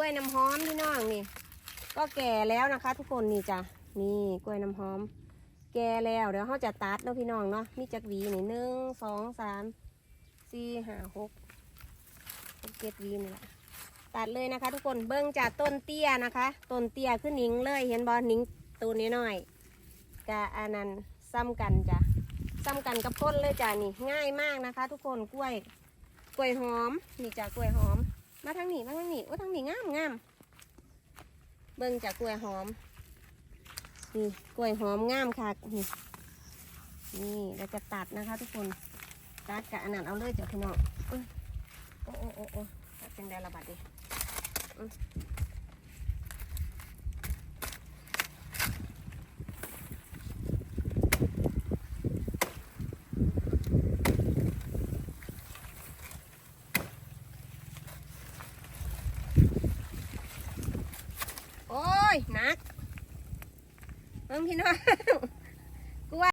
กล้วยน้ำหอมพี่น้องนี่ ก็แก่แล้วนะคะ ทุกคนนี่จ้ะนี่กล้วยน้ำหอม แก่แล้วเดี๋ยวเขาจะตัดเนาะพี่น้องเนาะมีจักวีนี่หนึ่งสองสามสี่ห้าหกหกเจ็ดวีนี่แหละตัดเลยนะคะ ทุกคนเบิ้งจากต้นเตี้ยนะคะต้นเตี้ยขึ้นหนิงเลยเห็นบอหนิงตัวนี้หน่อยกะอันนั้นซ้ำกันจ้ะซ้ำกันกับต้นเลยจ้ะนี่ง่ายมากนะคะ ทุกคนกล้วยกล้วยหอมนี่จ้ะกล้วยหอม มาทางนี้มาทางนี้โอ้ทางนี้งามงามเบิ้งจากกล้วยหอมนี่กล้วยหอมงามค่ะนี่นี่เราจะตัดนะคะ ทุกคนตัดกับอันนั้นเอาเลยจ้ะพี่น้องอุ๊ยโอ้โอ้โอ้โอ้ตัดเป็นไดระบาดดิ ยนักเบิ่งพี่น้อง